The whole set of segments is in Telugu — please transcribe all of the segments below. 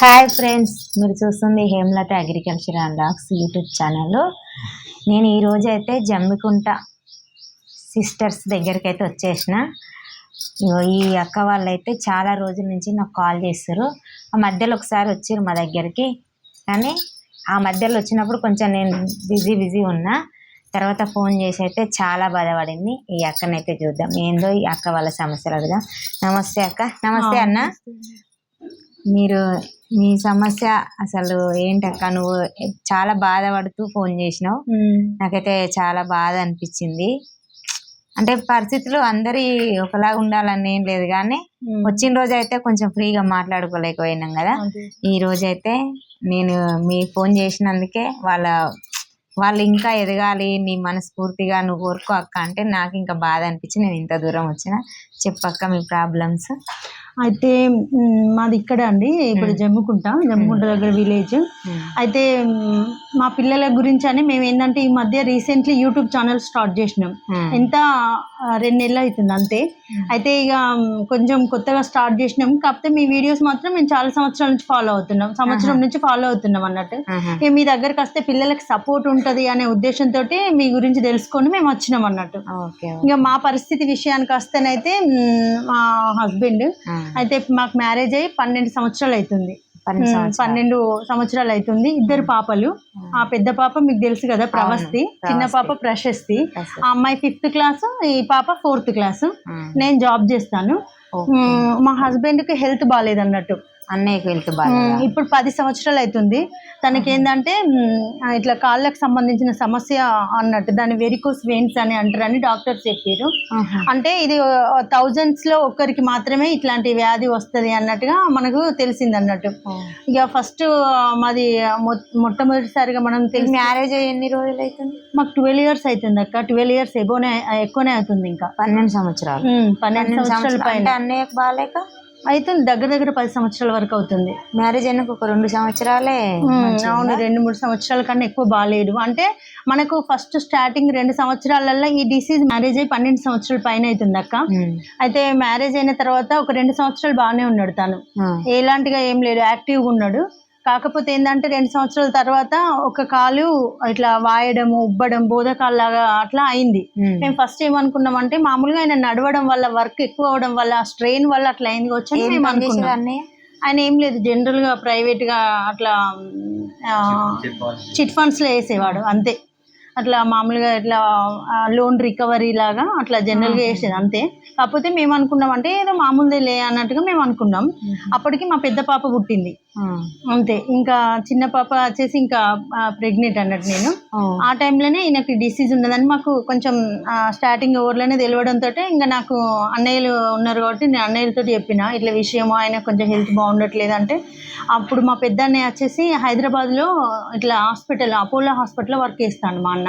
హాయ్ ఫ్రెండ్స్ మీరు చూస్తుంది హేమలత అగ్రికల్చర్ అండ్ లాక్స్ యూట్యూబ్ ఛానల్. నేను ఈరోజు అయితే జమ్మికుంట సిస్టర్స్ దగ్గరికి అయితే వచ్చేసిన. ఈ అక్క వాళ్ళు అయితే చాలా రోజుల నుంచి నాకు కాల్ చేస్తారు. ఆ మధ్యలో ఒకసారి వచ్చారు మా దగ్గరికి. కానీ ఆ మధ్యలో వచ్చినప్పుడు కొంచెం నేను బిజీ బిజీ ఉన్నా. తర్వాత ఫోన్ చేసి అయితే చాలా బాధపడింది. ఈ అక్కనైతే చూద్దాం. ఏందో ఈ అక్క వాళ్ళ సమస్యలు అడుగుదాం. నమస్తే అక్క. నమస్తే అన్న. మీరు మీ సమస్య అసలు ఏంటక్క? నువ్వు చాలా బాధపడుతూ ఫోన్ చేసినావు. నాకైతే చాలా బాధ అనిపించింది. అంటే పరిస్థితులు అందరి ఒకలాగా ఉండాలని ఏం లేదు కానీ వచ్చిన రోజు అయితే కొంచెం ఫ్రీగా మాట్లాడుకోలేకపోయినాం కదా. ఈ రోజు అయితే నేను మీ ఫోన్ చేసినందుకే వాళ్ళ వాళ్ళు ఇంకా ఎదగాలి నీ మనస్ఫూర్తిగా నువ్వు కోరుకో అక్క అంటే నాకు ఇంకా బాధ అనిపించి నేను ఇంత దూరం వచ్చిన. చెప్పక్క మీ ప్రాబ్లమ్స్. అయితే మాది ఇక్కడ అండి. ఇప్పుడు జమ్ముకుంట. జమ్ముకుంట దగ్గర విలేజ్. అయితే మ్, పిల్లల గురించి అని మేము ఏంటంటే ఈ మధ్య రీసెంట్లీ యూట్యూబ్ ఛానల్ స్టార్ట్ చేసినాం. ఎంత రెండు నెలలు అవుతుంది అంతే. అయితే ఇక కొంచెం కొత్తగా స్టార్ట్ చేసినాం. కాకపోతే మీ వీడియోస్ మాత్రం మేము చాలా సంవత్సరాల నుంచి ఫాలో అవుతున్నాం. సంవత్సరం నుంచి ఫాలో అవుతున్నాం అన్నట్టు. ఇక మీ దగ్గరకు వస్తే పిల్లలకి సపోర్ట్ ఉంటది అనే ఉద్దేశంతో మీ గురించి తెలుసుకొని మేము వచ్చినాం అన్నట్టు. ఇంకా మా పరిస్థితి విషయానికి వస్తేనైతే మా హస్బెండ్ అయితే మాకు మ్యారేజ్ అయ్యి పన్నెండు సంవత్సరాలు అవుతుంది. పన్నెండు సంవత్సరాలు. అవుతుంది. ఇద్దరు పాపలు. ఆ. పెద్ద పాప మీకు తెలుసు కదా ప్రవస్తి. చిన్న పాప ప్రశస్తి. ఆ అమ్మాయి ఫిఫ్త్ క్లాస్ ఈ పాప ఫోర్త్ క్లాస్. నేను జాబ్ చేస్తాను. మా హస్బెండ్కి హెల్త్ బాగాలేదు అన్నట్టు అన్నయ్యకి వెళ్తూ బాగా. మ్, ఇప్పుడు పది సంవత్సరాలు అవుతుంది తనకి ఏంటంటే ఇట్లా కాళ్ళకు సంబంధించిన సమస్య అన్నట్టు దాన్ని వెరికోస్ వెయిన్స్ అని అంటారని డాక్టర్స్ చెప్పారు. అంటే ఇది థౌజండ్స్లో ఒక్కరికి మాత్రమే ఇట్లాంటి వ్యాధి వస్తది అన్నట్టుగా మనకు తెలిసింది అన్నట్టు. ఇక ఫస్ట్ మాది మొట్టమొదటిసారిగా మనం తెలిసి మ్యారేజ్ ఎన్ని రోజులు అవుతుంది మాకు ట్వెల్వ్ ఇయర్స్ అవుతుంది అక్క. ట్వెల్వ్ ఇయర్స్ ఎబోనే ఎక్కువనే అవుతుంది ఇంకా. పన్నెండు సంవత్సరాలు. పన్నెండు సంవత్సరాల పైన. అన్నయ్యకి బాగాలేక అవుతుంది దగ్గర దగ్గర పది సంవత్సరాల వరకు అవుతుంది మ్యారేజ్ అయినాక ఒక రెండు సంవత్సరాలే అవును? రెండు మూడు సంవత్సరాల కన్నా ఎక్కువ బాగాలేదు అంటే మనకు ఫస్ట్ స్టార్టింగ్ రెండు సంవత్సరాలలో ఈ డిసీజ్ మ్యారేజ్ అయ్యి పన్నెండు సంవత్సరాల పైన అవుతుంది అక్క. అయితే మ్యారేజ్ అయిన తర్వాత ఒక రెండు సంవత్సరాలు బాగానే ఉన్నాడు తను. ఎలాంటిగా ఏం లేదు యాక్టివ్గా ఉన్నాడు కాకపోతే ఏంటంటే రెండు సంవత్సరాల తర్వాత ఒక కాలు ఇట్లా వాయడము ఉబ్బడం బోధకాల్లాగా అట్లా అయింది. మేము. ఫస్ట్ ఏమనుకున్నామంటే మామూలుగా ఆయన నడవడం వల్ల వర్క్ ఎక్కువ అవడం వల్ల స్ట్రెయిన్ వల్ల అట్లా అయింది వచ్చి ఏం మేము అనుకున్నాం. ఆయన ఏం లేదు జనరల్గా ప్రైవేట్గా అట్లా చిట్ ఫండ్స్. లో వేసేవాడు అంతే. అట్లా మామూలుగా ఇట్లా లోన్ రికవరీ లాగా అట్లా జనరల్గా వేసేది అంతే. కాకపోతే మేము అనుకున్నాం అంటే ఏదో మామూలుదే లే అన్నట్టుగా మేము అనుకున్నాం. అప్పటికి మా పెద్ద పాప పుట్టింది. అంతే ఇంకా చిన్న పాప వచ్చేసి ఇంకా ప్రెగ్నెంట్ అన్నట్టు నేను. ఆ టైంలోనే ఈయనకి డిసీజ్ ఉన్నదని మాకు కొంచెం స్టార్టింగ్ ఓవర్లోనే తెలియడంతో ఇంకా నాకు అన్నయ్యలు ఉన్నారు కాబట్టి నేను అన్నయ్యలతో చెప్పిన ఇట్లా విషయం ఆయన కొంచెం హెల్త్ బాగుండట్లేదు అంటే అప్పుడు మా పెద్ద అన్నయ్య వచ్చేసి హైదరాబాద్లో ఇట్లా హాస్పిటల్ అపోలో హాస్పిటల్లో వర్క్ చేస్తాను మా అన్న.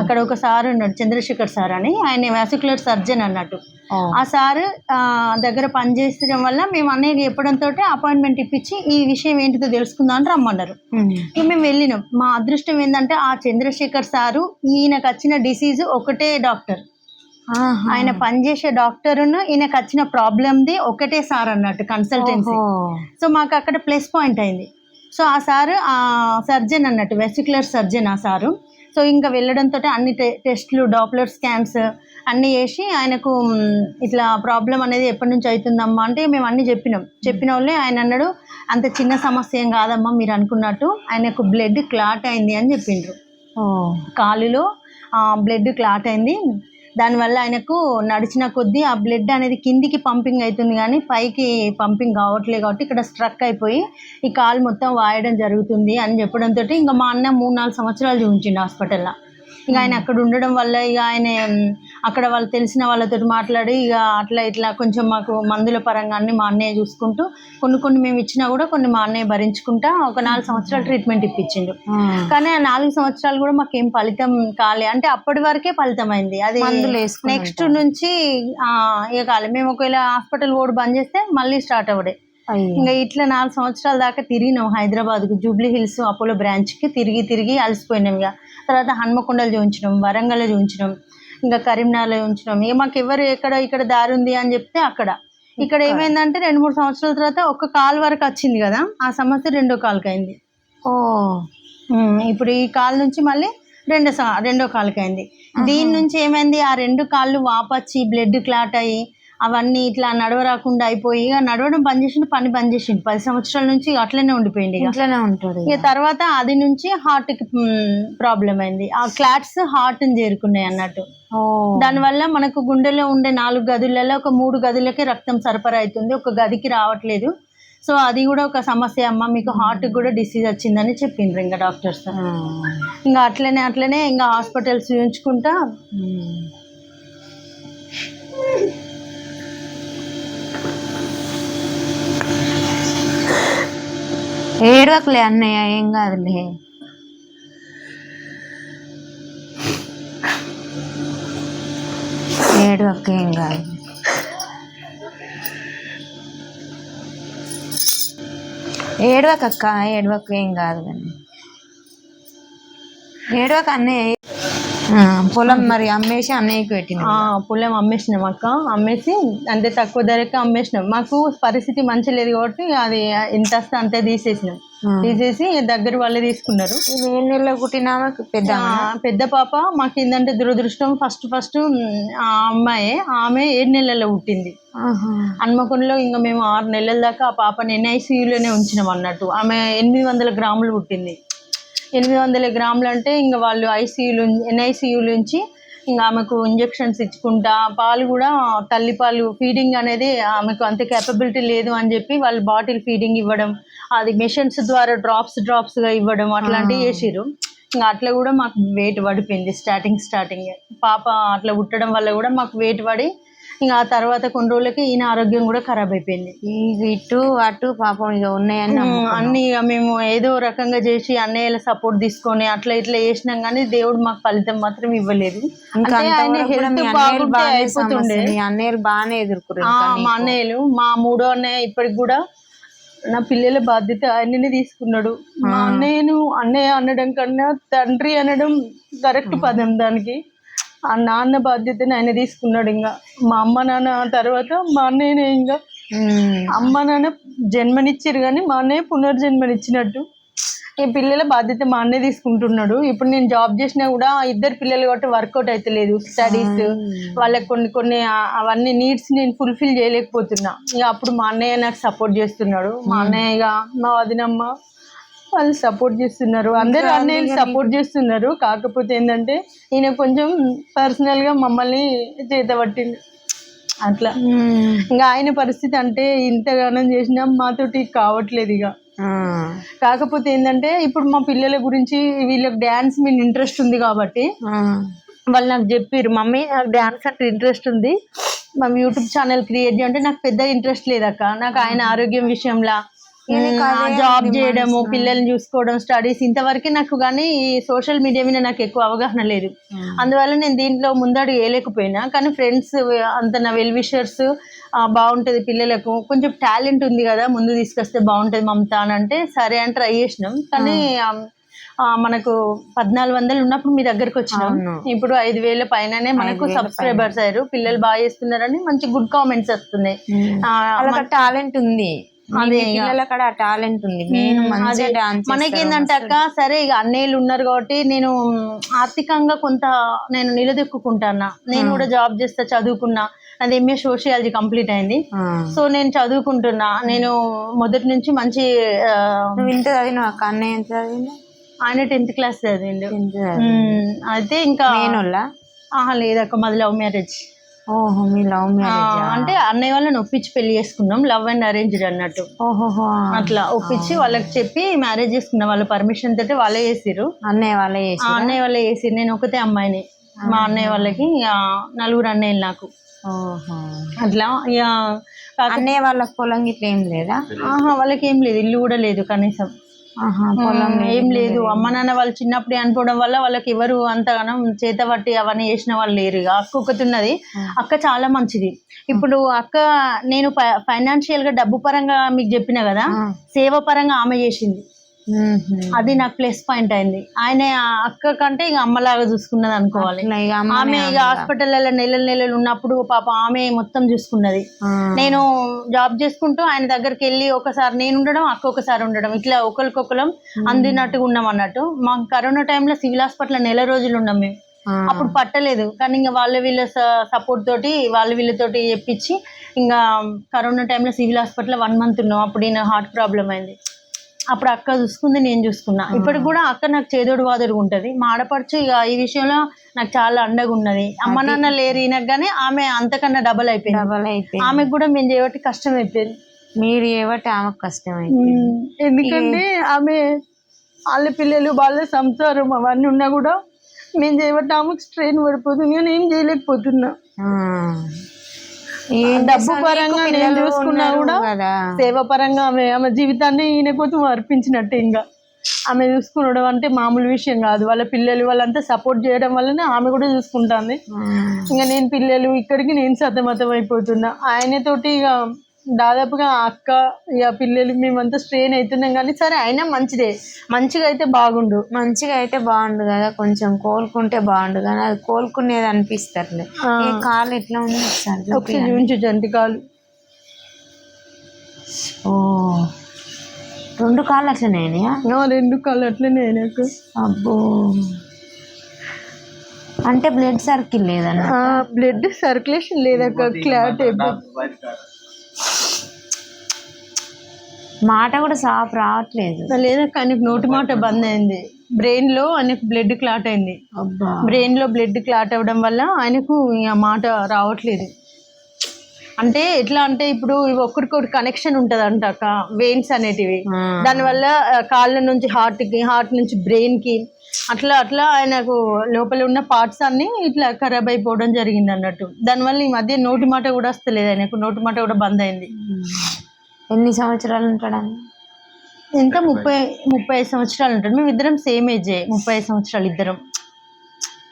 అక్కడ ఒక సార్ ఉన్నాడు చంద్రశేఖర్ సార్ అని ఆయన వ్యాసికులర్ సర్జన్ అన్నట్టు. ఆ. సార్ దగ్గర పనిచేసడం వల్ల మేము అన్నయ్యకి చెప్పడంతో అపాయింట్మెంట్ ఇప్పించి ఈ విషయం ఏంటిదో తెలుసుకుందాం అని రమ్మన్నారు. ఇక మేము వెళ్ళినాం. మా అదృష్టం ఏంటంటే ఆ చంద్రశేఖర్ సారు ఈయనకు వచ్చిన డిసీజ్ ఒకటే డాక్టర్. ఆయన పనిచేసే డాక్టర్ను ఈయనకు వచ్చిన ప్రాబ్లమ్ది ఒకటే సార్ అన్నట్టు కన్సల్టెన్సీ. సో మాకు అక్కడ ప్లస్ పాయింట్ అయింది. సో ఆ సారు ఆ సర్జన్ అన్నట్టు వెసిక్యులర్ సర్జన్ ఆ సారు. సో ఇంకా వెళ్ళడంతో అన్ని టెస్ట్లు డాప్లర్ స్కాన్స్ అన్నీ చేసి ఆయనకు ఇట్లా ప్రాబ్లం అనేది ఎప్పటి నుంచి అవుతుందమ్మా అంటే మేము అన్నీ చెప్పినాం. చెప్పిన వాళ్ళే ఆయన అన్నాడు అంత చిన్న సమస్య ఏం కాదమ్మా మీరు అనుకున్నట్టు ఆయనకు బ్లడ్ క్లాట్ అయింది అని చెప్పిండ్రు. కాలులో బ్లడ్ క్లాట్ అయింది. దానివల్ల ఆయనకు నడిచిన కొద్దీ ఆ బ్లడ్ అనేది కిందికి పంపింగ్ అవుతుంది కానీ పైకి పంపింగ్ కావట్లేదు కాబట్టి ఇక్కడ స్ట్రక్ అయిపోయి ఈ కాలు మొత్తం వాయడం జరుగుతుంది అని చెప్పడంతో ఇంకా మా అన్న మూడు నాలుగు సంవత్సరాలు చూపించిండు హాస్పిటల్లో. ఇక ఆయన అక్కడ ఉండడం వల్ల ఇక ఆయన అక్కడ వాళ్ళు తెలిసిన వాళ్ళతో మాట్లాడి ఇక అట్లా ఇట్లా కొంచెం మాకు మందుల పరంగా అన్ని మా అన్నయ్య చూసుకుంటూ కొన్ని కొన్ని మేము ఇచ్చినా కూడా కొన్ని మా అన్నయ్య భరించుకుంటా ఒక నాలుగు సంవత్సరాలు ట్రీట్మెంట్ ఇప్పించిండు. కానీ ఆ నాలుగు సంవత్సరాలు కూడా మాకు ఏం ఫలితం కాలే. అంటే అప్పటి వరకే ఫలితం అయింది అది నెక్స్ట్ నుంచి ఇక కాలే. మేము ఒకవేళ హాస్పిటల్ కూడా బంద్ చేస్తే మళ్ళీ స్టార్ట్ అవ్వడే. ఇంకా ఇట్లా నాలుగు సంవత్సరాల దాకా తిరిగినాం హైదరాబాద్కు జూబ్లీ హిల్స్ అపోలో బ్రాంచ్కి తిరిగి తిరిగి అలసిపోయినాం ఇక. తర్వాత హన్మకొండలు చూపించినాం వరంగల్ చూపించినాం. ఇంకా కరీంనగర్లో చూపించినాం ఇక మాకు ఎవరు ఎక్కడ ఇక్కడ దారి ఉంది అని చెప్తే అక్కడ. ఇక్కడ ఏమైందంటే రెండు మూడు సంవత్సరాల తర్వాత ఒక కాల్ వరకు వచ్చింది కదా. ఆ సమస్య రెండో కాలుకి అయింది. ఓ. ఇప్పుడు ఈ కాల్ నుంచి మళ్ళీ రెండో రెండో కాలుకి అయింది. దీని నుంచి ఏమైంది? ఆ రెండు కాళ్ళు వాపచ్చి బ్లడ్ క్లాట్ అయ్యి అవన్నీ ఇట్లా నడవరాకుండా అయిపోయి ఇక నడవడం బంద్ చేసిండు పని బంద్ చేసిండు. పది సంవత్సరాల నుంచి అట్లనే ఉండిపోయింది ఇక. ఇంట్లోనే ఉంటుంది ఇక. తర్వాత అది నుంచి హార్ట్కి ప్రాబ్లం అయింది. ఆ క్లాట్స్ హార్ట్ని చేరుకున్నాయి అన్నట్టు. దానివల్ల మనకు గుండెలో ఉండే నాలుగు గదులలో ఒక మూడు గదులకి రక్తం సరఫరా అవుతుంది. ఒక గదికి రావట్లేదు. సో అది కూడా ఒక సమస్య. అమ్మ మీకు హార్ట్ కూడా డిసీజ్ వచ్చిందని చెప్పిండ్రు ఇంకా డాక్టర్స్. ఇంకా అట్లనే అట్లనే ఇంకా హాస్పిటల్స్ చూపించుకుంటా ఏడవకులే అన్నయ్య ఏం కాదులే. ఏడవక ఏం కాదు. ఏడవకక్క ఏడవక ఏం కాదు కానీ. ఏడవక అన్నయ్య పొలం మరి అమ్మేసి అన్నయ్యకి పెట్టింది ఆ, పొలం అమ్మేసినాం అక్క. అమ్మేసి అంతే తక్కువ ధరకే అమ్మేసినాం. మాకు పరిస్థితి మంచి లేదు కాబట్టి అది ఎంత వస్తే అంతే తీసేసినాం. తీసేసి దగ్గర వాళ్ళే తీసుకున్నారు. ఏ నెలలో పుట్టిన పెద్ద పెద్ద పాప మాకు ఏంటంటే దురదృష్టం ఫస్ట్ ఫస్ట్ ఆ అమ్మాయి ఆమె ఏడు నెలల్లో పుట్టింది. హన్మకొండలో ఇంకా మేము ఆరు నెలల దాకా ఆ పాపని ఎన్ఐసీయూలోనే ఉంచినాం అన్నట్టు. ఆమె ఎనిమిది వందల గ్రాములు పుట్టింది. ఎనిమిది వందల గ్రాములు అంటే ఇంకా వాళ్ళు ఐసీయూలు ఎన్ఐసీయూ నుంచి ఇంకా ఆమెకు ఇంజెక్షన్స్ ఇచ్చుకుంటా పాలు కూడా తల్లి పాలు ఫీడింగ్ అనేది ఆమెకు అంత కేపబిలిటీ లేదు అని చెప్పి వాళ్ళు బాటిల్ ఫీడింగ్ ఇవ్వడం అది మెషిన్స్ ద్వారా డ్రాప్స్ డ్రాప్స్గా ఇవ్వడం అట్లాంటివి చేసిర్రు. ఇంకా అట్లా కూడా మాకు వెయిట్ పడిపోయింది స్టార్టింగ్ స్టార్టింగ్ పాప అట్లా పుట్టడం వల్ల కూడా మాకు వెయిట్ పడి ఇంకా ఆ తర్వాత కొన్ని రోజులకి ఈయన ఆరోగ్యం కూడా ఖరాబ్ అయిపోయింది. ఇవి ఇటు అటు పాపం ఇక ఉన్నాయని అన్ని ఇక మేము ఏదో రకంగా చేసి అన్నయ్యల సపోర్ట్ తీసుకొని అట్లా ఇట్లా చేసినాం కానీ దేవుడు మాకు ఫలితం మాత్రం ఇవ్వలేదు. అన్నయ్యలు బాగానే ఆ, మా అన్నయ్యలు మా మూడో అన్నయ్య ఇప్పటికి కూడా నా పిల్లల బాధ్యత ఆయననే తీసుకున్నాడు. మా అన్నయ్యను అన్నయ్య అనడం కన్నా తండ్రి అనడం కరెక్ట్ పదం దానికి. ఆ నాన్న బాధ్యతని ఆయన తీసుకున్నాడు ఇంకా. మా అమ్మ నాన్న తర్వాత మా అన్నయ్యనే ఇంకా. అమ్మ నాన్న జన్మనిచ్చారు కానీ మా అన్నయ్య పునర్జన్మనిచ్చినట్టు. ఈ పిల్లల బాధ్యత మా అన్నయ్య తీసుకుంటున్నాడు. ఇప్పుడు నేను జాబ్ చేసినా కూడా ఇద్దరు పిల్లలు కాబట్టి వర్కౌట్ అయితే లేదు. స్టడీస్ వాళ్ళకి కొన్ని కొన్ని అవన్నీ నీడ్స్ నేను ఫుల్ఫిల్ చేయలేకపోతున్నా. ఇక అప్పుడు మా అన్నయ్య నాకు సపోర్ట్ చేస్తున్నాడు. మా అన్నయ్య మా వదినమ్మ వాళ్ళు సపోర్ట్ చేస్తున్నారు. అందరూ అన్నయ్యలు సపోర్ట్ చేస్తున్నారు. కాకపోతే ఏంటంటే ఈయన కొంచెం పర్సనల్గా మమ్మల్ని చేతబట్టిండు అట్లా. ఇంకా ఆయన పరిస్థితి అంటే ఇంతగానం చేసినా మాతోటి కావట్లేదు ఇక. కాకపోతే ఏంటంటే ఇప్పుడు మా పిల్లల గురించి వీళ్ళకి డ్యాన్స్ మీద ఇంట్రెస్ట్ ఉంది కాబట్టి వాళ్ళు నాకు చెప్పారు మమ్మీ నాకు డ్యాన్స్ అంటే ఇంట్రెస్ట్ ఉంది. మేము యూట్యూబ్ ఛానల్ క్రియేట్ చేయంటే నాకు పెద్ద ఇంట్రెస్ట్ లేదక్క నాకు ఆయన ఆరోగ్యం విషయంలో జాబ్ చేయడము పిల్లల్ని చూసుకోవడం స్టడీస్ ఇంతవరకే నాకు కానీ ఈ సోషల్ మీడియా మీద నాకు ఎక్కువ అవగాహన లేదు. అందువల్ల నేను దీంట్లో ముందడు వేయలేకపోయినా కానీ ఫ్రెండ్స్ అంత నా వెల్ విషర్స్ బాగుంటుంది పిల్లలకు. కొంచెం టాలెంట్ ఉంది కదా ముందు తీసుకొస్తే బాగుంటుంది మమత అని అంటే సరే అని ట్రై చేసినాం. కానీ మనకు పద్నాలుగు వందలు ఉన్నప్పుడు మీ దగ్గరకు వచ్చినాం. ఇప్పుడు ఐదు వేల పైననే మనకు సబ్స్క్రైబర్స్ అయ్యారు. పిల్లలు బాగా చేస్తున్నారని మంచి గుడ్ కామెంట్స్ వస్తున్నాయి. టాలెంట్ ఉంది. పిల్లల కాడ టాలెంట్ ఉంది. డాన్స్ మనకేందంటే అక్క సరే ఇక అన్నయ్యలు ఉన్నారు కాబట్టి నేను ఆర్థికంగా కొంత నేను నిలదొక్కుంటానా నేను కూడా జాబ్ చేస్తా చదువుకున్నా. అది ఎంఏ సోషియాలజీ కంప్లీట్ అయింది. సో నేను చదువుకుంటున్నా. నేను మొదటి నుంచి మంచి ఇంత అక్క? అన్నయ్య ఎంత ఆయన టెన్త్ క్లాస్ చదివిండు. అయితే ఇంకా లేదక్క మాది లవ్ మ్యారేజ్. ఓహో మీ లవ్ మ్యారేజ్? అంటే అన్నయ్య వాళ్ళని ఒప్పించి పెళ్ళి చేసుకున్నాం. లవ్ అండ్ అరేంజ్డ్ అన్నట్టు. అట్లా ఒప్పించి వాళ్ళకి చెప్పి మ్యారేజ్ చేసుకున్నాం వాళ్ళ పర్మిషన్ తోటి వాళ్ళే చేసిర్రు. అన్నయ్య వాళ్ళే చేసి అన్నయ్య వాళ్ళే చేసిర్రు. నేను ఒకతే అమ్మాయిని. మా అన్నయ్య వాళ్ళకి నలుగురు అన్నయ్యలు నాకు. అట్లా అన్నయ్య వాళ్ళ పొలం గిట్ల ఏం లేదా? ఆహా వాళ్ళకి ఏం లేదు. ఇల్లు కూడా లేదు కనీసం. ఏం లేదు. అమ్మ నాన్న వాళ్ళు చిన్నప్పుడే అనుకోవడం వల్ల వాళ్ళకి ఎవరు అంతగానం చేత పట్టి అవన్నీ చేసిన వాళ్ళు లేరు. ఇక అక్క అక్క చాలా మంచిది. ఇప్పుడు అక్క నేను ఫైనాన్షియల్గా డబ్బు పరంగా మీకు చెప్పిన కదా. సేవ పరంగా ఆమె చేసింది. అది నాకు ప్లస్ పాయింట్ అయింది. ఆయన అక్క కంటే ఇక అమ్మలాగా చూసుకున్నది అనుకోవాలి. ఆమె ఇక అమ్మగా. హాస్పిటల్లో నెలలు నెలలు ఉన్నప్పుడు పాప ఆమె మొత్తం చూసుకున్నది. నేను జాబ్ చేసుకుంటూ ఆయన దగ్గరికి వెళ్ళి ఒకసారి నేను ఉండడం అక్క ఒకసారి ఉండడం. ఇట్లా ఒకరికొకరం అందినట్టుగా ఉన్నాం అన్నట్టు. మాకు కరోనా టైంలో సివిల్ హాస్పిటల్ నెల రోజులు ఉన్నాం మేము. అప్పుడు పట్టలేదు. కానీ ఇంకా వాళ్ళ వీళ్ళ సపోర్ట్ తోటి వాళ్ళ వీళ్ళతోటి చెప్పించి ఇంకా కరోనా టైంలో సివిల్ హాస్పిటల్ వన్ మంత్ ఉన్నాం. అప్పుడు ఈయన హార్ట్ ప్రాబ్లం అయింది. అప్పుడు అక్క చూసుకుంది నేను చూసుకున్నా. ఇప్పటికి కూడా అక్క నాకు చేదోడు వాదోడు ఉంటది. మా ఆడపడుచు ఇక ఈ విషయంలో నాకు చాలా అండగా ఉన్నది. అమ్మ నాన్న లేరు ఈయనకు కానీ ఆమె అంతకన్నా డబల్ అయిపోయింది. డబల్ అయిపోయింది. ఆమెకు కూడా మేము చేయబట్టి కష్టం అయిపోయింది. మీరు ఏవటి ఆమెకు కష్టం అయిపోయింది. ఎందుకంటే ఆమె వాళ్ళ పిల్లలు వాళ్ళ సంసారం అవన్నీ ఉన్నా కూడా మేము చేయబట్టి ఆమెకు స్ట్రెయిన్ పడిపోతుంది. కానీ ఏం చేయలేకపోతున్నా. డబ్బు? పరంగా నేను చూసుకున్నా కూడా సేవ పరంగా ఆమె ఆమె జీవితాన్ని ఈయన కోసం అర్పించినట్టే ఇంకా ఆమె చూసుకునడం అంటే మామూలు విషయం కాదు వాళ్ళ పిల్లలు వాళ్ళంతా సపోర్ట్ చేయడం వల్లనే ఆమె కూడా చూసుకుంటుంది. ఇంకా నేను పిల్లలు ఇక్కడికి నేను సతమతం అయిపోతున్నా ఆయనతోటి ఇక దాదాపుగా అక్క ఇక పిల్లలు మేమంతా స్ట్రెయిన్ అవుతున్నాం కానీ సరే అయినా మంచిదే. మంచిగా అయితే బాగుండు. మంచిగా అయితే బాగుండు కదా కొంచెం కోలుకుంటే బాగుండు కానీ అది కోలుకునేది. ఏ కాలు ఎట్లా ఉంది ఒకసారి చూపి. ఒకసారి చూపించు జంతికాలు ఓ రెండు కాళ్ళు అట్లనేనా ఆ, రెండు కాళ్ళు అట్లనే నాకు అబ్బో. అంటే బ్లడ్ సర్కిల్ లేదన్న బ్లడ్ సర్క్యులేషన్ లేదక్క క్లాట్ అయిపోయింది మాట కూడా సాఫ్ రావట్లేదు. లేదక్క ఆయనకు నోటి మాట బంద్ అయింది. బ్రెయిన్లో ఆయనకు బ్లడ్ క్లాట్ అయింది. బ్రెయిన్లో బ్లడ్ క్లాట్ అవ్వడం వల్ల ఆయనకు ఇక మాట రావట్లేదు. అంటే ఎట్లా అంటే ఇప్పుడు ఒకరికొకటి కనెక్షన్ ఉంటది అంట వెయిన్స్ అనేటివి. ఆ. దానివల్ల ఆ, కాళ్ళ నుంచి హార్ట్కి హార్ట్ నుంచి బ్రెయిన్కి అట్లా అట్లా ఆయనకు లోపల ఉన్న పార్ట్స్ అన్ని ఇట్లా ఖరాబ్ అయిపోవడం జరిగింది అన్నట్టు దానివల్ల ఈ మధ్య నోటి మాట కూడా వస్తలేదు ఆయనకు. నోటి మాట కూడా బంద్ అయింది. ఎన్ని సంవత్సరాలు ఉంటాడన్న ఎంత? ముప్పై. ముప్పై ఐదు సంవత్సరాలు ఉంటాడు. మేము ఇద్దరం సేమ్ ఏజే ముప్పై ఐదు సంవత్సరాలు ఇద్దరం.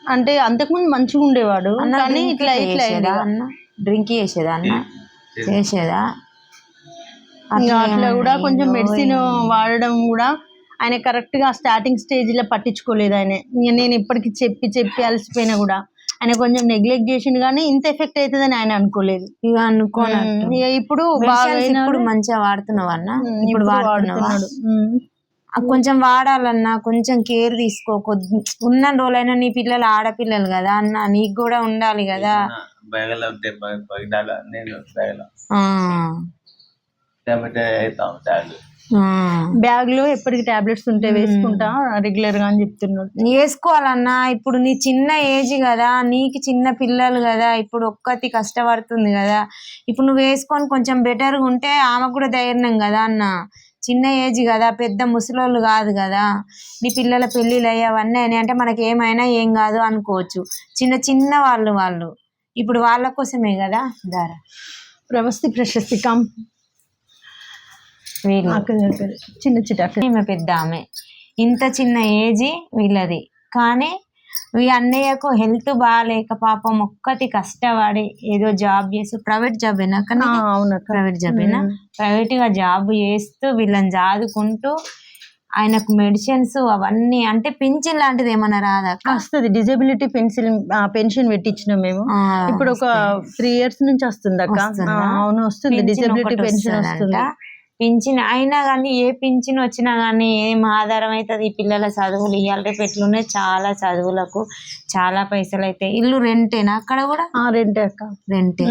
అంటే అంతకుముందు మంచిగా ఉండేవాడు అన్న కానీ ఇట్లా ఇట్లా అన్న? డ్రింక్ చేసేదా అన్న? చేసేదా. ఇంకా అట్లా కూడా కొంచెం మెడిసిన్ వాడడం కూడా ఆయన కరెక్ట్గా స్టార్టింగ్ స్టేజ్లో పట్టించుకోలేదు ఆయన. ఇంకా నేను ఇప్పటికి చెప్పి చెప్పి అలసిపోయినా కూడా. ఆయన కొంచెం నెగ్లెక్ట్ చేసిండు కానీ ఇంత ఎఫెక్ట్ అవుతుందని ఆయన అనుకోలేదు. ఇక అనుకోనట్టు. ఇక ఇప్పుడు బాగా. ఇప్పుడు మంచిగా వాడుతున్నావా అన్న? ఇప్పుడు వాడుతున్నాడు. కొంచెం వాడాలన్నా కొంచెం కేర్ తీసుకో. కొద్ది ఉన్న రోజులైనా నీ పిల్లలు ఆడపిల్లలు కదా అన్న నీకు కూడా ఉండాలి కదా. నేను బ్యాగ్లో ఎప్పటికి టాబ్లెట్స్ ఉంటే వేసుకుంటా రెగ్యులర్గా అని చెప్తున్నాడు. వేసుకోవాలన్నా ఇప్పుడు నీ చిన్న ఏజ్ కదా నీకు చిన్న పిల్లలు కదా ఇప్పుడు ఒక్కతి కష్టపడుతుంది కదా ఇప్పుడు నువ్వు వేసుకొని కొంచెం బెటర్గా ఉంటే ఆమెకు కూడా ధైర్యం కదా అన్న. చిన్న ఏజ్ కదా పెద్ద ముసలోళ్ళు కాదు కదా. నీ పిల్లల పెళ్ళిళ్ళు అయ్యవన్నీ అయినాయి అంటే మనకి ఏమైనా ఏం కాదు అనుకోవచ్చు. చిన్న చిన్న వాళ్ళు వాళ్ళు. ఇప్పుడు వాళ్ళ కోసమే కదా దారా? ప్రవస్తి ప్రశస్తి కం. చిన్న చిన్న ఈమె పెద్ద ఆమె. ఇంత చిన్న ఏజీ వీళ్ళది. కానీ ఈ అన్నయ్యకు హెల్త్ బాగాలేక పాపం ఒక్కటి కష్టపడి ఏదో జాబ్ చేస్తూ ప్రైవేట్ జాబ్ అయినా కానీ ఆ, అవునక్క ప్రైవేట్ జాబ్ అయినా ప్రైవేట్గా జాబ్ చేస్తూ వీళ్ళని చదువుకుంటూ ఆయనకు మెడిసిన్స్ అవన్నీ అంటే పింఛన్ లాంటిది ఏమన్నా రాదా వస్తుంది. డిజబిలిటీ పెన్సిల్ పెన్షన్ పెట్టించినాం మేము. ఇప్పుడు ఒక త్రీ ఇయర్స్ నుంచి వస్తుంది అక్క. అవును వస్తుంది. Disability pension. వస్తుంది. పింఛన్ అయినా కానీ ఏ పింఛన్ వచ్చినా కానీ ఏం ఆధారం అవుతుంది ఈ పిల్లల చదువులు ఇవాళ రేపు ఎట్లున్నాయి చాలా చదువులకు చాలా పైసలు అవుతాయి ఇల్లు రెంటేనా అక్కడ కూడా? ఆ, రెంటే అక్క. రెంటే.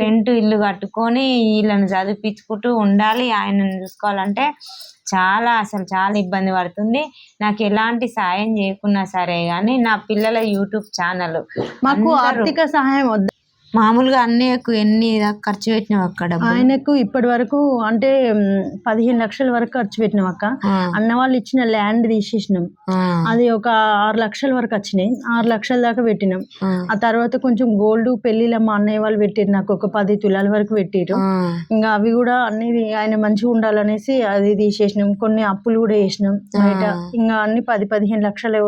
రెంటే. ఇల్లు కట్టుకొని వీళ్ళని చదివిపించుకుంటూ ఉండాలి. ఆయనను చూసుకోవాలంటే చాలా అసలు చాలా ఇబ్బంది పడుతుంది. నాకు ఎలాంటి సాయం చేయకున్నా సరే కానీ నా పిల్లల యూట్యూబ్ ఛానల్ మాకు ఆర్థిక సహాయం వద్ద మామూలుగా అన్నయ్యకు ఎన్ని ఖర్చు పెట్టినావు అక్కడ ఆయనకు ఇప్పటి వరకు అంటే పదిహేను లక్షల వరకు ఖర్చు పెట్టినాం అక్క. అన్న వాళ్ళు ఇచ్చిన ల్యాండ్ తీసేసినాం. అది ఒక ఆరు లక్షల వరకు వచ్చినాయి. ఆరు లక్షల దాకా పెట్టినాం. ఆ. తర్వాత కొంచెం గోల్డ్ పెళ్ళిలో మా అన్నయ్య వాళ్ళు పెట్టిరు నాకు. ఒక పది తులాల వరకు పెట్టిరు ఇంకా అవి కూడా అన్ని ఆయన మంచిగా ఉండాలనేసి అది తీసేసినాం. కొన్ని అప్పులు కూడా వేసినాం బయట. ఇంకా అన్ని పది పదిహేను లక్షలు.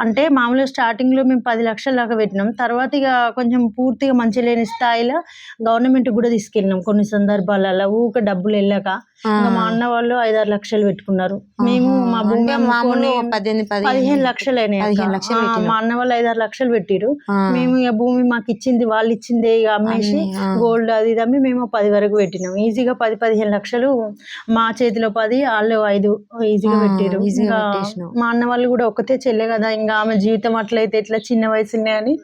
అంటే మామూలుగా స్టార్టింగ్లో మేము పది లక్షల దాకా పెట్టినాం. తర్వాత ఇక కొంచెం పూర్తిగా మంచిగా చేయలేని స్థాయిలో గవర్నమెంట్ కూడా తీసుకెళ్ళినాం కొన్ని సందర్భాలలో ఊక డబ్బులు వెళ్ళాక మా అన్న వాళ్ళు ఐదారు లక్షలు పెట్టుకున్నారు మేము. మా భూమి పదిహేను లక్షలు అయినాయి. మా అన్న వాళ్ళు ఐదారు లక్షలు పెట్టిరు. మేము ఇక భూమి మాకు ఇచ్చింది వాళ్ళు ఇచ్చిందే ఇక అమ్మేసి. గోల్డ్ అది ఇది అమ్మి మేము పది వరకు పెట్టినాం ఈజీగా పది పదిహేను లక్షలు మా చేతిలో పది వాళ్ళు ఐదు ఈజీగా పెట్టిరు. మా అన్న వాళ్ళు కూడా ఒకతే చెల్లె కదా ఇంకా ఆమె జీవితం అట్లయితే ఎట్లా చిన్న వయసునే అని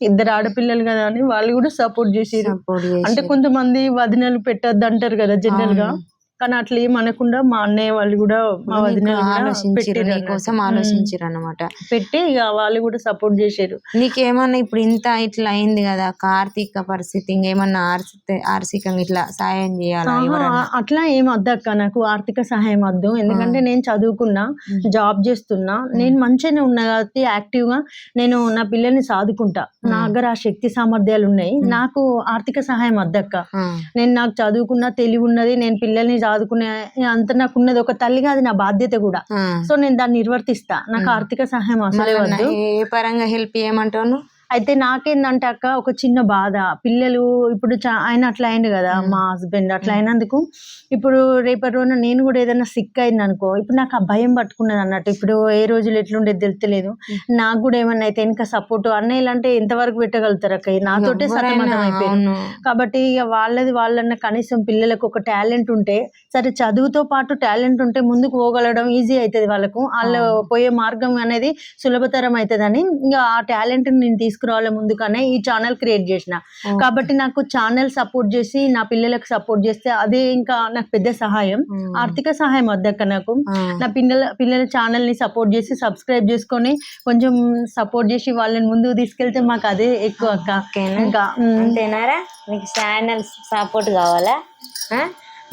ఇద్దరు ఆడపిల్లలు కదా అని వాళ్ళు కూడా సపోర్ట్ సపోర్ట్ అంటే కొంతమంది వదినలు పెట్టొద్దు అంటారు కదా జనరల్గా. కానీ అట్లా ఏం అనకుండా మా అన్నయ్య వాళ్ళు కూడా మా వదినలు కూడా ఆలోచించారు అన్నట్టు. ఆలోచించారు అనమాట పెట్టి ఇక వాళ్ళు కూడా సపోర్ట్ చేశారు నీకేమన్నా ఇప్పుడు ఇంత ఇట్లా అయింది కదా ఆర్థిక పరిస్థితి ఇంకేమన్నా ఆర్థిక ఆర్థికంగా ఇట్లా సాయం చేయాలా అట్లా ఏం వద్దక్క నాకు ఆర్థిక సహాయం వద్దు. ఎందుకంటే నేను చదువుకున్నా జాబ్ చేస్తున్నా. నేను మంచిగానే ఉన్నా కాబట్టి యాక్టివ్గా నేను నా పిల్లల్ని సాదుకుంటా. నా దగ్గర ఆ శక్తి సామర్థ్యాలు ఉన్నాయి. నాకు ఆర్థిక సహాయం వద్దక్క ఆ, నేను నాకు చదువుకున్న తెలివి ఉన్నది నేను పిల్లల్ని చదువుకునే అంత నాకు ఉన్నది ఒక తల్లిగా అది నా బాధ్యత కూడా. సో నేను దాన్ని నిర్వర్తిస్తా నాకు ఆర్థిక సహాయం అసలే ఏ పరంగా హెల్ప్ చేయమంటావు నువ్వు? అయితే నాకేందంటే అక్క ఒక చిన్న బాధ. పిల్లలు ఇప్పుడు చా- ఆయన అట్లా అయింది కదా మా హస్బెండ్ అట్లా అయినందుకు ఇప్పుడు రేపటి రోజున నేను కూడా ఏదైనా సిక్ అయింది అనుకో ఇప్పుడు నాకు ఆ భయం పట్టుకున్నది అన్నట్టు. ఇప్పుడు ఏ రోజులు ఎట్లుండేది తెలుస్తలేదు నాకు కూడా ఏమన్నా అయితే ఇంకా సపోర్ట్ అన్నయ్యలు అంటే ఎంతవరకు పెట్టగలుగుతారు అక్క? నాతోటే సతమతం. కాబట్టి ఇక వాళ్ళది వాళ్ళన్న కనీసం పిల్లలకు ఒక టాలెంట్ ఉంటే సరే చదువుతో పాటు టాలెంట్ ఉంటే ముందుకు పోగలడం ఈజీ అవుతుంది వాళ్ళకు. వాళ్ళు పోయే మార్గం అనేది సులభతరం అవుతుందని ఇంకా ఆ టాలెంట్ నేను తీసుకురావాలి ముందుకనే ఈ ఛానల్ క్రియేట్ చేసిన. కాబట్టి నాకు ఛానల్ సపోర్ట్ చేసి నా పిల్లలకు సపోర్ట్ చేస్తే అదే ఇంకా నాకు పెద్ద సహాయం. ఆర్థిక సహాయం వద్దక్క నాకు. నా పిల్లల పిల్లల ఛానల్ని సపోర్ట్ చేసి సబ్స్క్రైబ్ చేసుకొని కొంచెం సపోర్ట్ చేసి వాళ్ళని ముందుకు తీసుకెళ్తే మాకు అదే ఎక్కువ అక్క? ఇంకా అంతేనారా? మీకు ఛానల్ సపోర్ట్ కావాలా?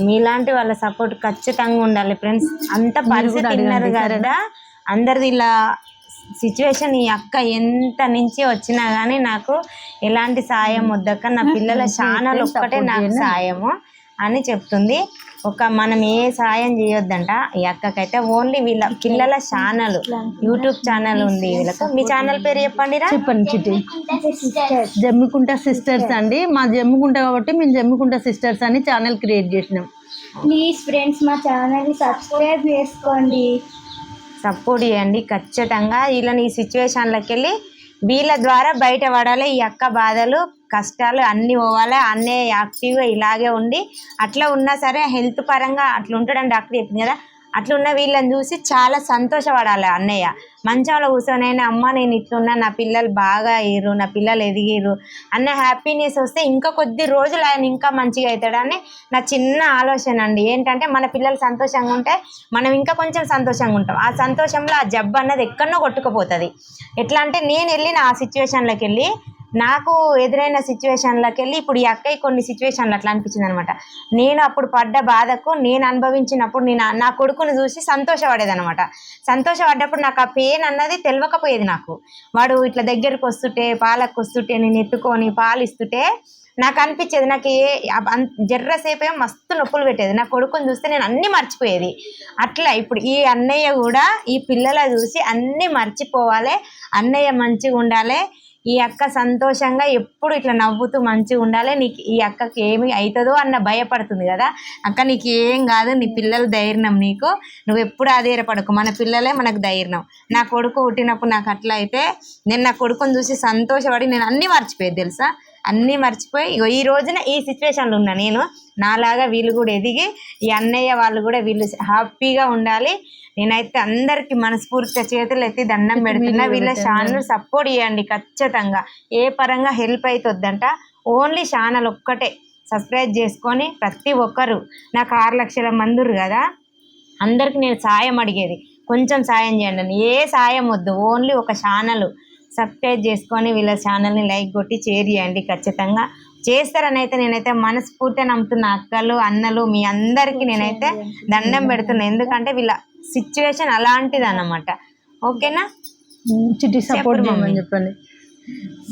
మీలాంటి వాళ్ళ సపోర్ట్ ఖచ్చితంగా ఉండాలి ఫ్రెండ్స్ అంత పరిస్థితి కదా? అందరిది ఇలా సిచ్యువేషన్ ఈ అక్క ఎంత నుంచి వచ్చినా గానీ నాకు ఎలాంటి సాయం వద్దక్క. నా పిల్లల ఛానల్ ఒక్కటే నాకు సాయము అని చెప్తుంది. ఒక మనం ఏ సాయం చేయొద్దంట. ఈ అక్కకైతే ఓన్లీ వీళ్ళ పిల్లల ఛానల్ యూట్యూబ్ ఛానల్ ఉంది వీళ్ళకు. మీ ఛానల్ పేరు చెప్పండి రా. చెప్పండి చిట్టి. జమ్మికుంట సిస్టర్స్ అండి. మా జమ్మికుంట కాబట్టి మేము జమ్మికుంట సిస్టర్స్ అని ఛానల్ క్రియేట్ చేసినాం. ప్లీజ్ ఫ్రెండ్స్ మా ఛానల్ని సబ్స్క్రైబ్ చేసుకోండి. సపోర్ట్ చేయండి ఖచ్చితంగా. వీళ్ళని ఈ సిచ్యువేషన్లోకి వెళ్ళి వీళ్ళ ద్వారా బయట పడాలి ఈ అక్క బాధలు కష్టాలు అన్నీ పోవాలి. అన్నీ యాక్టివ్గా ఇలాగే ఉండి అట్లా ఉన్నా సరే హెల్త్ పరంగా అట్లా ఉంటాడని డాక్టర్ చెప్పింది కదా. అట్లున్న వీళ్ళని చూసి చాలా సంతోషపడాలి అన్నయ్య. మంచంలో కూర్చొనైనా అమ్మ నేను ఇట్లున్నా నా పిల్లలు బాగా అయ్యారు నా పిల్లలు ఎదిగిర్రు అన్న హ్యాపీనెస్ వస్తే ఇంకా కొద్ది రోజులు ఆయన ఇంకా మంచిగా అవుతాడని నా చిన్న ఆలోచన అండి. ఏంటంటే మన పిల్లలు సంతోషంగా ఉంటే మనం ఇంకా కొంచెం సంతోషంగా ఉంటాం. ఆ సంతోషంలో ఆ జబ్బు అన్నది ఎక్కడనో కొట్టుకుపోతుంది. ఎట్లా అంటే నేను వెళ్ళిన ఆ సిచ్యువేషన్లోకి వెళ్ళి నాకు ఎదురైన సిచ్యువేషన్లోకి వెళ్ళి ఇప్పుడు ఈ అక్కయ్య కొన్ని సిచ్యువేషన్లు అట్లా అనిపించింది అనమాట నేను అప్పుడు పడ్డ బాధకు నేను అనుభవించినప్పుడు నేను నా కొడుకుని చూసి సంతోషపడేది అనమాట సంతోషపడ్డప్పుడు నాకు ఆ పెయిన్ అన్నది తెలియకపోయేది నాకు. వాడు ఇట్లా దగ్గరకు వస్తుంటే పాలకు వస్తుంటే నేను ఎత్తుకొని పాలు ఇస్తుంటే నాకు అనిపించేది నాకు ఏ జర్రసేపు ఏమో మస్తు నొప్పులు పెట్టేది. నా కొడుకుని చూస్తే నేను అన్నీ మర్చిపోయేది. అట్లా ఇప్పుడు ఈ అన్నయ్య కూడా ఈ పిల్లల చూసి అన్నీ మర్చిపోవాలి అన్నయ్య మంచిగా ఉండాలి ఈ అక్క సంతోషంగా ఎప్పుడు ఇట్లా నవ్వుతూ మంచిగా ఉండాలి. నీకు ఈ అక్కకి ఏమి అవుతుందో అన్న భయపడుతుంది కదా. అక్క నీకు ఏం కాదు. నీ పిల్లలు ధైర్యం నీకు. నువ్వు ఎప్పుడు ఆధారపడకు మన పిల్లలే మనకు ధైర్యం. నా కొడుకు పుట్టినప్పుడు నాకు అట్లా అయితే నేను నా కొడుకుని చూసి సంతోషపడి నేను అన్నీ మర్చిపోయేది తెలుసా? అన్నీ మర్చిపోయి ఈ రోజున ఈ సిచ్యువేషన్లో ఉన్నా నేను. నాలాగా వీళ్ళు కూడా ఎదిగి ఈ అన్నయ్య వాళ్ళు కూడా వీళ్ళు హ్యాపీగా ఉండాలి. నేనైతే అందరికి మనస్ఫూర్తిగా చేతులు ఎత్తి దండం పెడుతున్నా. వీళ్ళ ఛానల్ సపోర్ట్ చేయండి ఖచ్చితంగా. ఏ పరంగా హెల్ప్ అవుతుందంట ఓన్లీ ఛానల్ ఒక్కటే సబ్స్క్రైబ్ చేసుకొని ప్రతి ఒక్కరు. నాకు ఆరు లక్షల మందురు కదా అందరికి నేను సాయం అడిగేది. కొంచెం సాయం చేయండి ఏ సాయం వద్దు ఓన్లీ ఒక ఛానల్ సబ్స్క్రైబ్ చేసుకొని వీళ్ళ ఛానల్ని లైక్ కొట్టి షేర్ చేయండి ఖచ్చితంగా. చేస్తారని అయితే నేనైతే మనస్ఫూర్తిగా నమ్ముతున్న. అక్కలు అన్నలు మీ అందరికీ నేనైతే దండం పెడుతున్నా. ఎందుకంటే వీళ్ళ సిచ్యువేషన్ అలాంటిది అన్నమాట ఓకేనా? చిట్టి సపోర్ట్. చేయమని చెప్పండి.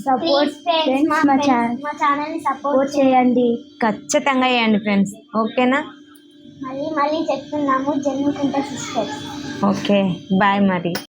సపోర్ట్ ఫ్రెండ్స్ మా ఛానల్ మా ఛానల్ని సపోర్ట్ చేయండి. ఖచ్చితంగా చేయండి ఫ్రెండ్స్. ఓకేనా? మళ్ళీ మళ్ళీ చెప్తున్నాము జన్మకుంట సిస్టర్స్. ఓకే. బాయ్ మరి.